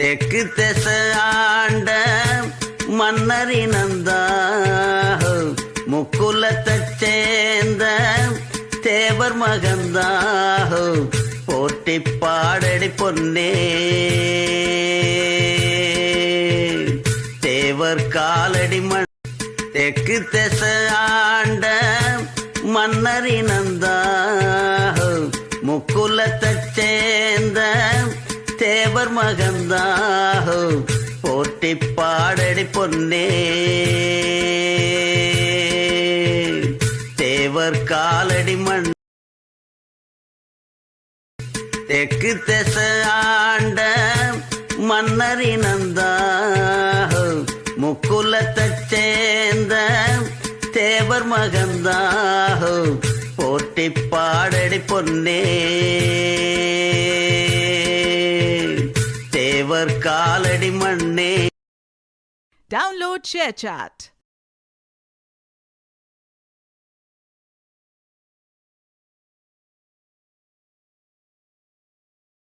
தெற்கு தெச ஆண்ட மன்னரினந்தா முக்குலத்தைச் சேர்ந்த தேவர் மகந்தாஹோ போட்டி பாடடி பொன்னே தேவர் காலடி மண் தெற்கு தெச ஆண்ட மன்னரினந்தா முக்குலத்தைச் சேர்ந்த தேவர் மகந்தாஹோ போட்டி பாடடி பொன்னே. தேவர் காலடி மண். தெற்கு திச ஆண்ட மன்னரினந்தா முக்குலத்தைச் சேர்ந்த தேவர் மகந்தாஹோ போட்டி பாடடி பொன்னே. தேவர் காலடி மண்ணே டவுன்லோட் ஷேர் சாட்